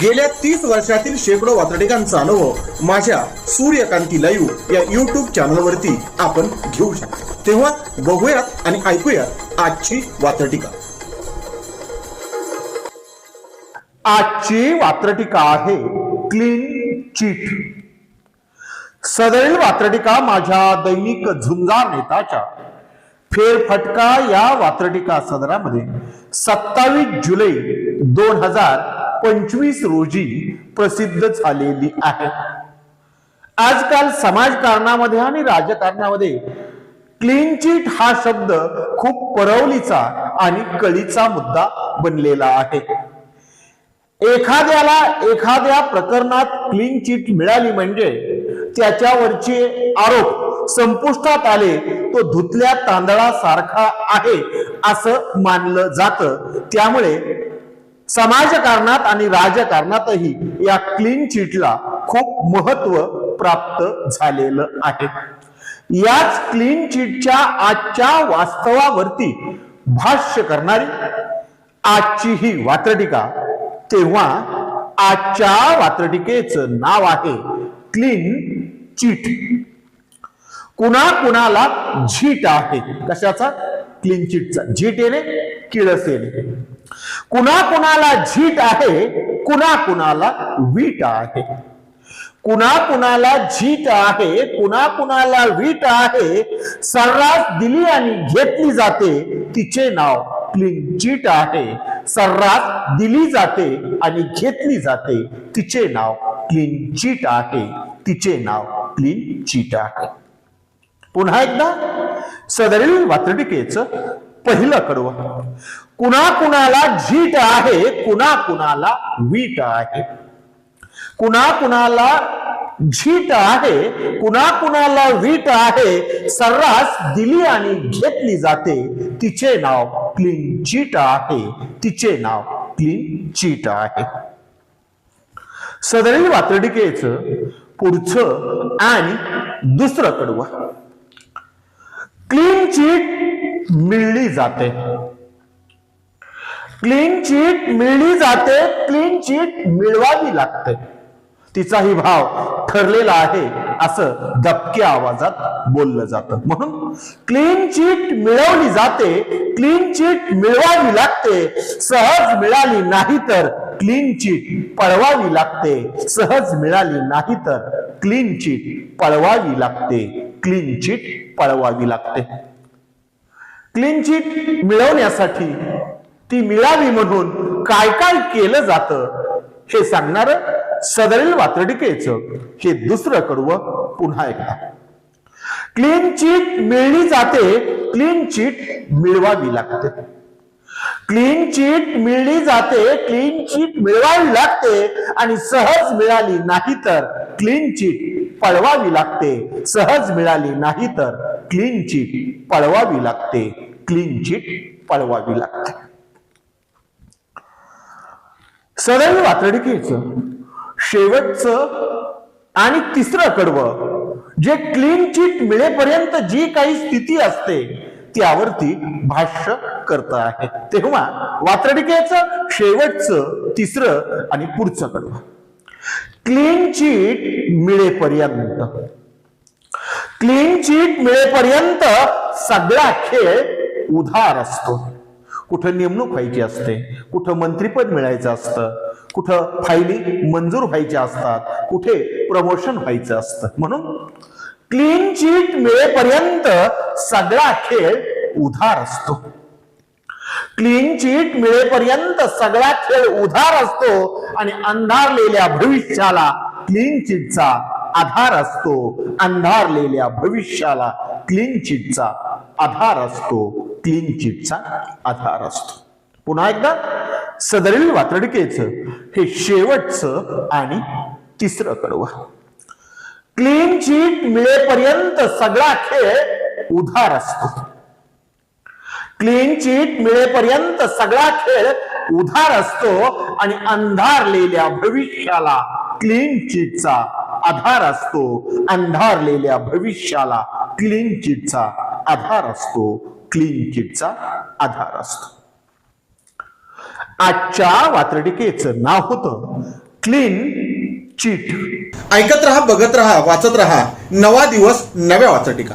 गेल्या तीस वर्षातील शेकडो वातडिकांचा अनुभव माझ्या सूर्यकांती लाईव्ह या युट्यूब चॅनलवरती आपण घेऊ शकतो. तेव्हा बघूयात आणि ऐकूयात आजची वातटिका आजची वात्रटिका आहे क्लीन चीट. सदैव वात्रटिका माझ्या दैनिक झुंजार नेताच्या. फेरफटका या वात्रटिका सदरामध्ये सत्तावीस जुलै दोन हजार पंचवीस रोजी प्रसिद्ध झालेली आहे. आजकाल समाजकारणामध्ये आणि राजकारणामध्ये क्लीन चीट हा शब्द खूप परवलीचा आणि कळीचा मुद्दा बनलेला आहे. एखाद्याला एखाद्या प्रकरणात क्लीन चिट मिळाली म्हणजे त्याच्यावरचे आरोप संपुष्टात आले तो धुतल्या तांदळासारखा आहे असं मानलं जातं. त्यामुळे समाजकारणात आणि राजकारणातही या क्लीन चिटला खूप महत्त्व प्राप्त झालेलं आहे. याच क्लीन चिटच्या आजच्या वास्तवावरती भाष्य करणारी आजची ही वात्रटिका तेव्हा आजच्या वात्रटिकेचं नाव आहे क्लीन चीट कुणा कुणाला झीट आहे. कशाचा? क्लीन चीटचा झीट येणे? किळस असेल. कुणा कुणाला झीट आहे कुणा कुणाला वीट आहे. कुणा कुणाला झीट आहे कुणा कुणाला वीट आहे सर्रास दिली आणि घेतली जाते तिचे नाव क्लीन चीट आहे. सर्रास दिली जाते आणि घेतली जाते तिचे नाव क्लीन चीट आहे. तिचे नाव क्लीन चीट आहे. पुन्हा एकदा सदरील वात्रटिकेच पहिलं कडवं. कुणा कुणाला झीट आहे कुणा कुणाला वीट आहे. कुणा कुणाला झीट आहे कुणा कुणाला वीट आहे सर्रास दिली आणि घेतली जाते. तिचे नाव क्लीन चीट आहे तिचे नाव क्लीन चीट आहे. सदरील वातडिकेच पुढचं आणि दुसरं कडवं. क्लीन चीट मिळली जाते. क्लीन चीट मिळली जाते क्लीन चीट मिळवावी लागते. तिचाही भाव ठरलेला आहे असं दबक्या आवाजात बोललं जातं. म्हणून क्लीन चीट मिळवली जाते क्लीन चीट मिळवावी लागते. सहज मिळाली नाही तर क्लीन चीट पळवावी लागते. सहज मिळाली नाही तर क्लीन चीट पळवावी लागते. क्लीन चीट पळवावी लागते. क्लीन चिट मिळवण्यासाठी ती मिळावी म्हणून काय काय केलं जातं हे सांगणार सदरील वात्रटिकेचं हे दुसरं कडवं पुन्हा एकदा. क्लीन चिट मिळली जाते क्लीन चिट मिळवावी लागते. क्लीन चिट मिळली जाते क्लीन चिट मिळवावी लागते आणि सहज मिळाली नाही तर क्लीन चिट पळवावी लागते. सहज मिळाली नाही तर क्लीन चिट पळवावी लागते. क्लीन चिट पळवावी लागते. सदैव वातडिकेचं शेवटचं आणि तिसरं कडवं जे क्लीन चिट मिळेपर्यंत जी काही स्थिती असते त्यावरती भाष्य करत आहे. तेव्हा वात्रडिकेचं शेवटचं तिसरं आणि पुढचं कडवं क्लीन चिट मिळेपर्यंत. क्लीन चिट मिळेपर्यंत सगळा खेळ उधार असतो. कुठं नेमणूक व्हायची असते कुठं मंत्रीपद मिळायचं असतं कुठं फायली मंजूर व्हायच्या असतात कुठे प्रमोशन व्हायचं असतं. म्हणून क्लीन चीट मिळेपर्यंत सगळा खेळ उधार असतो. क्लीन चीट मिळेपर्यंत सगळा खेळ उधार असतो आणि अंधारलेल्या भविष्याला क्लीन चिटचा आधार असतो. अंधारलेल्या भविष्याला क्लीन चिटचा आधार असतो क्लीन चिटचा आधार असतो. पुन्हा एकदा सदरील वातडकेचं हे शेवटचं आणि तिसरं कडवं. क्लीन चीट मिळेपर्यंत सगळा खेळ उधार असतो. क्लीन चीट मिळेपर्यंत सगळा खेळ उधार असतो आणि अंधारलेल्या भविष्याला क्लीन चीटचा आधार असतो. अंधारलेल्या भविष्याला क्लीन चीटचा आधार असतो. क्लीन चिटचा आधार असतो. आजच्या वात्रटिकेचं नाव होतं क्लीन चीट ऐकत रहा बघत रहा वाचत रहा. नवा दिवस नव्या वाचटिका